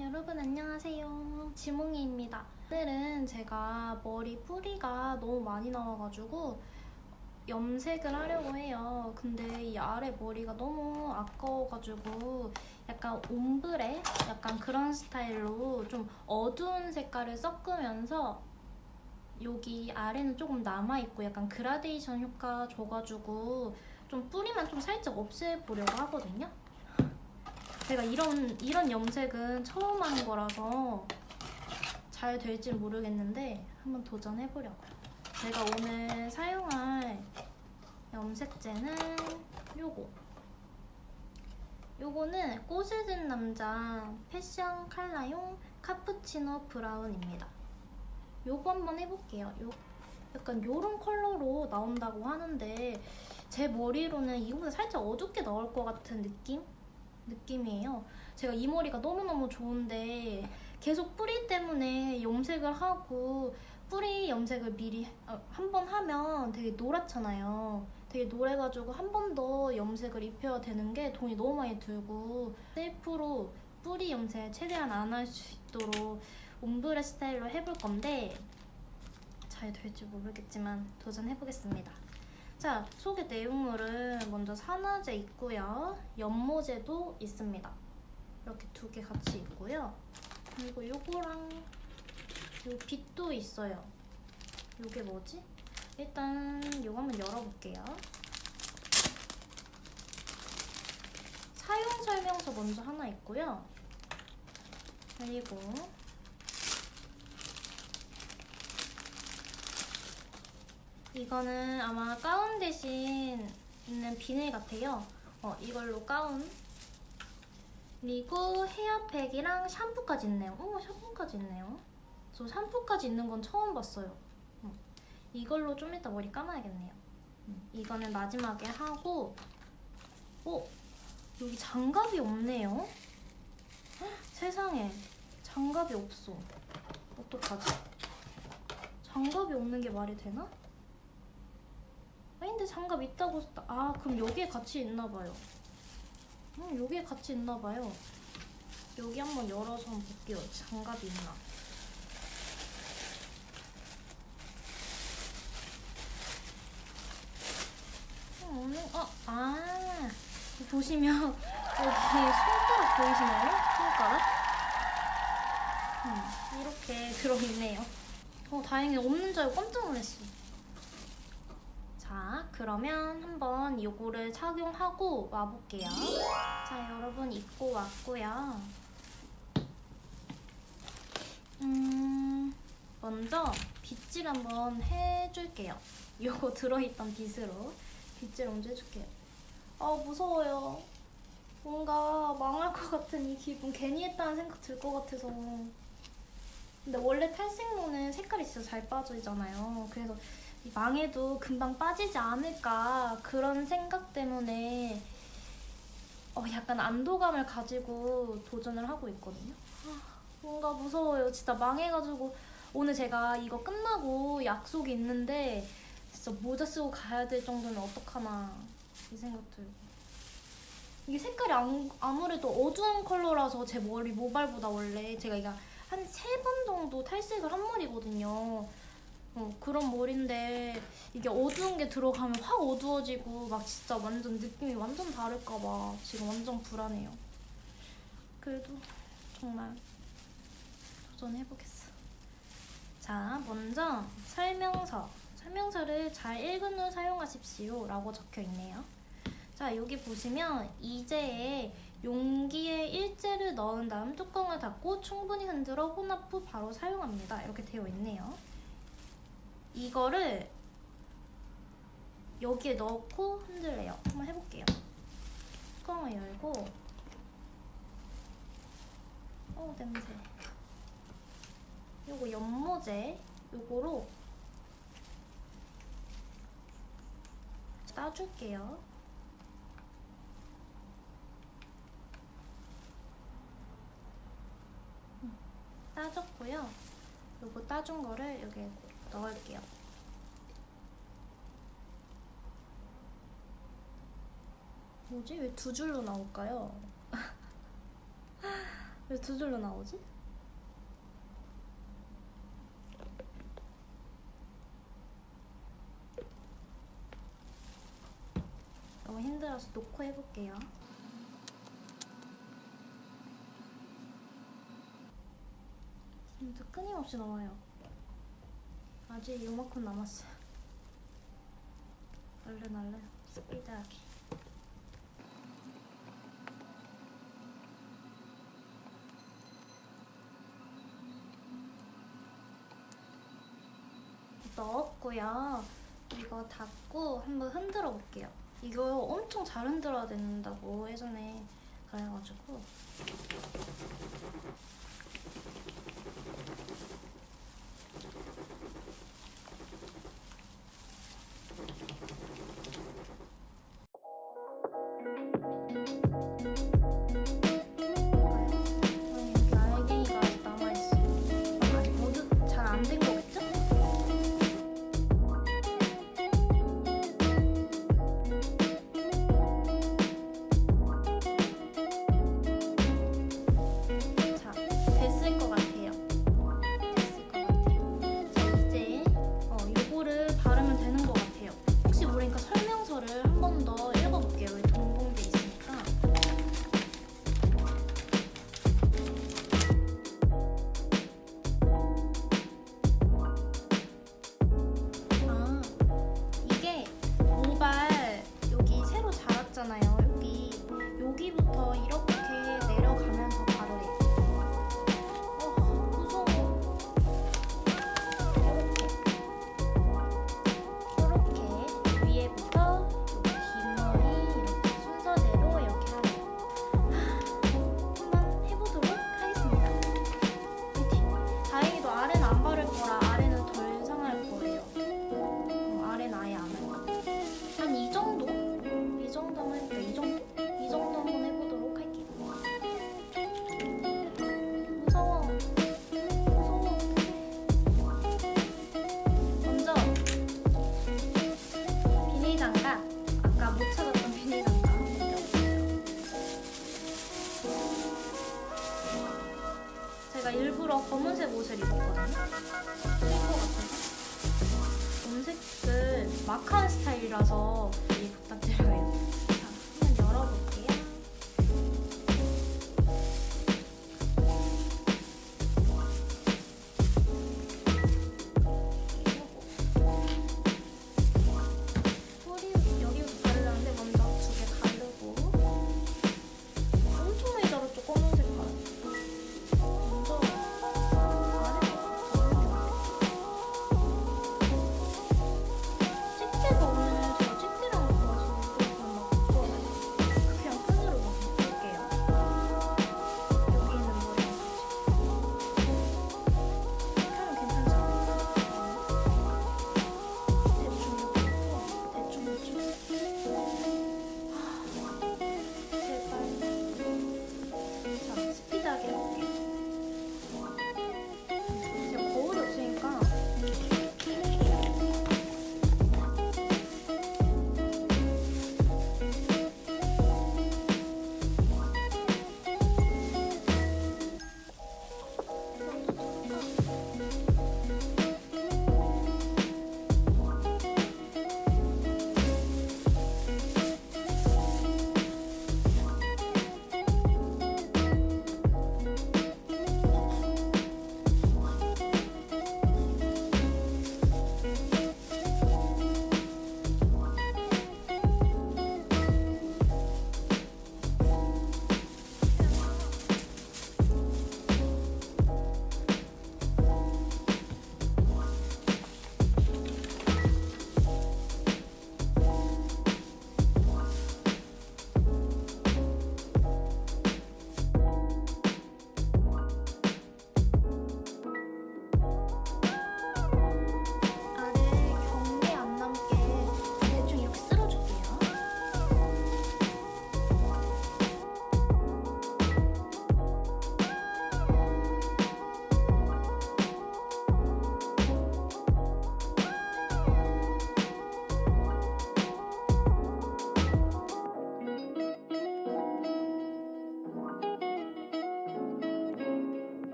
여러분 안녕하세요. 지몽이입니다. 오늘은 제가 머리 뿌리가 너무 많이 나와가지고 염색을 하려고 해요. 근데 이 아래 머리가 너무 아까워가지고 약간 옴브레? 약간 그런 스타일로 좀 어두운 색깔을 섞으면서 여기 아래는 조금 남아있고 약간 그라데이션 효과 줘가지고 좀 뿌리만 좀 살짝 없애보려고 하거든요. 제가 이런 이런 염색은 처음 하는 거라서 잘 될지 모르겠는데 한번 도전해 보려고요. 제가 오늘 사용할 염색제는 요거. 요거는 꽃을 든 남자 패션 컬러용 카푸치노 브라운입니다. 요거 한번 해볼게요. 요 약간 요런 컬러로 나온다고 하는데 제 머리로는 이거보다 살짝 어둡게 나올 것 같은 느낌? 느낌이에요. 제가 이 머리가 너무너무 좋은데 계속 뿌리 때문에 염색을 하고 뿌리 염색을 미리 한 번 하면 되게 노랗잖아요. 되게 노래가지고 한 번 더 염색을 입혀야 되는 게 돈이 너무 많이 들고 셀프로 뿌리 염색 최대한 안 할 수 있도록 옴브레 스타일로 해볼 건데 잘 될지 모르겠지만 도전해보겠습니다. 자, 속의 내용물은 먼저 산화제 있고요. 연모제도 있습니다. 이렇게 두 개 같이 있고요. 그리고 요거랑 요 빛도 있어요. 요게 뭐지? 일단 요거 한번 열어볼게요. 사용 설명서 먼저 하나 있고요. 그리고 이거는 아마 가운 대신 있는 비닐 같아요. 어, 이걸로 가운. 그리고 헤어팩이랑 샴푸까지 있네요. 어, 샴푸까지 있네요. 저 샴푸까지 있는 건 처음 봤어요. 어, 이걸로 좀 이따 머리 감아야겠네요. 음, 이거는 마지막에 하고, 어, 여기 장갑이 없네요. 헉, 세상에, 장갑이 없어. 어떡하지? 장갑이 없는 게 말이 되나? 아닌데 장갑 있다고 썼다. 아 그럼 여기에 같이 있나 봐요. 음 여기에 같이 있나 봐요. 여기 한번 열어서 한번 볼게요. 장갑이 있나? 어, 오늘 어, 아 보시면 여기 손가락 보이시나요? 손가락? 음, 이렇게 들어있네요. 어 다행히 없는 줄 알고 깜짝 놀랐어. 자, 그러면 한번 요거를 착용하고 와볼게요. 자, 여러분 입고 왔고요. 음, 먼저 빗질 한번 해줄게요. 요거 들어있던 빗으로 빗질 먼저 해줄게요. 아, 무서워요. 뭔가 망할 것 같은 이 기분 괜히 했다는 생각 들 것 같아서. 근데 원래 탈색로는 색깔이 진짜 잘 빠지잖아요. 그래서 망해도 금방 빠지지 않을까 그런 생각 때문에 어, 약간 안도감을 가지고 도전을 하고 있거든요. 아, 뭔가 무서워요. 진짜 망해가지고 오늘 제가 이거 끝나고 약속이 있는데 진짜 모자 쓰고 가야 될 정도면 어떡하나 이 생각 들고 이게 색깔이 안, 아무래도 어두운 컬러라서 제 머리 모발보다 원래 제가 이거 한세 번 정도 탈색을 한 머리거든요. 어, 그런 머리인데 이게 어두운 게 들어가면 확 어두워지고 막 진짜 완전 느낌이 완전 다를까 봐 지금 완전 불안해요. 그래도 정말 도전해보겠어. 자, 먼저 설명서. 설명서를 잘 읽은 후 사용하십시오. 라고 적혀 있네요. 자, 여기 보시면 이제에 용기에 일제를 넣은 다음 뚜껑을 닫고 충분히 흔들어 혼합 후 바로 사용합니다. 이렇게 되어 있네요. 이거를 여기에 넣고 흔들래요. 한번 해볼게요. 뚜껑을 열고 어 냄새. 요거 연모제 요거로 따줄게요. 음, 따줬고요. 요거 따준 거를 여기에 넣을게요. 뭐지? 왜 두 줄로 나올까요? 왜 두 줄로 나오지? 너무 힘들어서 놓고 해볼게요. 진짜 끊임없이 나와요. 아직 요만큼 남았어요. 얼른 얼른 스피드하게. 넣었고요. 이거 닫고 한번 흔들어 볼게요. 이거 엄청 잘 흔들어야 된다고 예전에 그래가지고 과학한 스타일이라서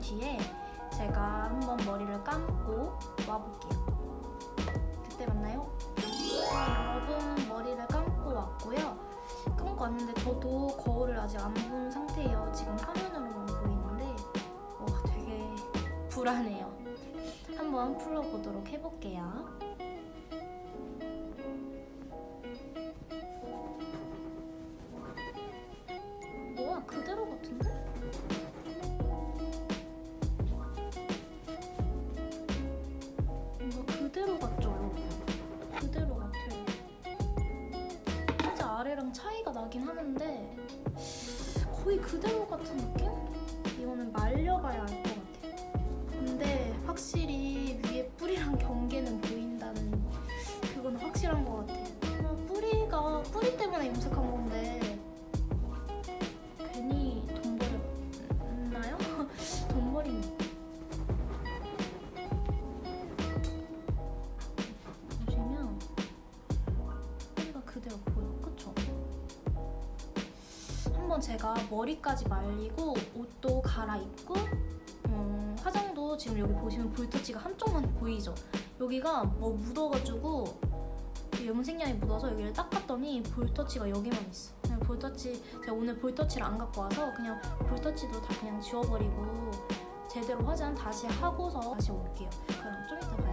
뒤에 제가 한번 머리를 감고 와볼게요. 그때 만나요. 네, 여러분 머리를 감고 왔고요. 감고 왔는데 저도 거울을 아직 안 본 상태예요. 지금 화면으로만 보이는데 와 되게 불안해요. 한번 풀어보도록 해볼게요. 나긴 하는데 거의 그대로 같은 느낌? 이거는 말려봐야 알 것 같아요. 근데 확실히 위에 뿌리랑 경계는 보인다는 그건 확실한 것 같아요. 어, 뿌리가 뿌리 때문에 염색한 머리까지 말리고 옷도 갈아입고 음, 화장도 지금 여기 보시면 볼터치가 한쪽만 보이죠? 여기가 뭐 묻어가지고 염색약이 묻어서 여기를 닦았더니 볼터치가 여기만 있어. 그냥 볼터치 제가 오늘 볼터치를 안 갖고 와서 그냥 볼터치도 다 그냥 지워버리고 제대로 화장 다시 하고서 다시 올게요. 그럼 좀 이따 봐요.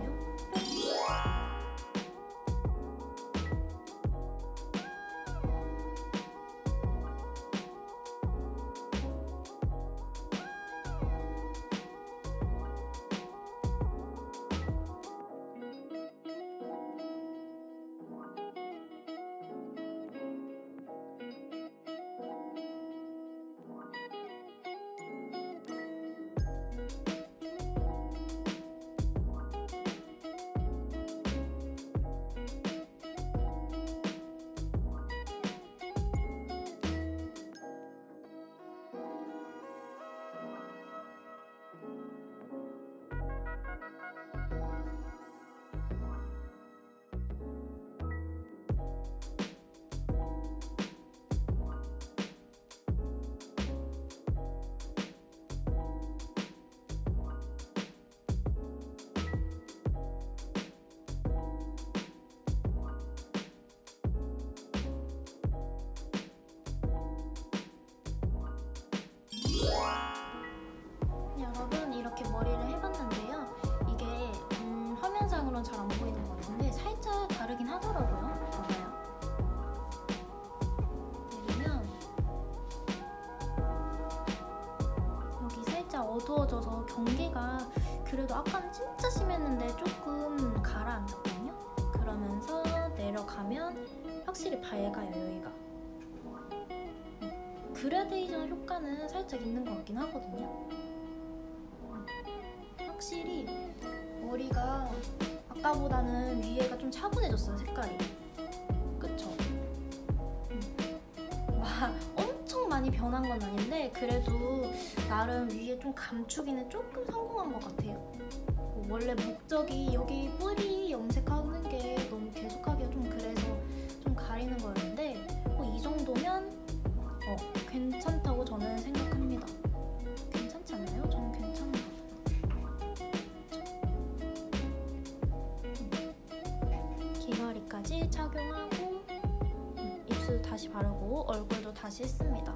경계가 그래도 아까는 진짜 심했는데 조금 가라앉았거든요. 그러면서 내려가면 확실히 밝아요 여기가. 음, 그라데이션 효과는 살짝 있는 것 같긴 하거든요. 확실히 머리가 아까보다는 위에가 좀 차분해졌어요 색깔이 그쵸? 음. 많이 변한 건 아닌데 그래도 나름 위에 좀 감추기는 조금 성공한 것 같아요. 뭐 원래 목적이 여기 뿌리 염색하는 게 너무 계속하기가 좀 그래서 좀 가리는 거였는데 뭐 이 정도면 어, 괜찮다고 저는 생각합니다. 괜찮지 않나요? 저는 괜찮은 것 같아요. 음. 귀걸이까지 착용하고 립글로스 다시 바르고 얼굴도 다시 했습니다.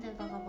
데다가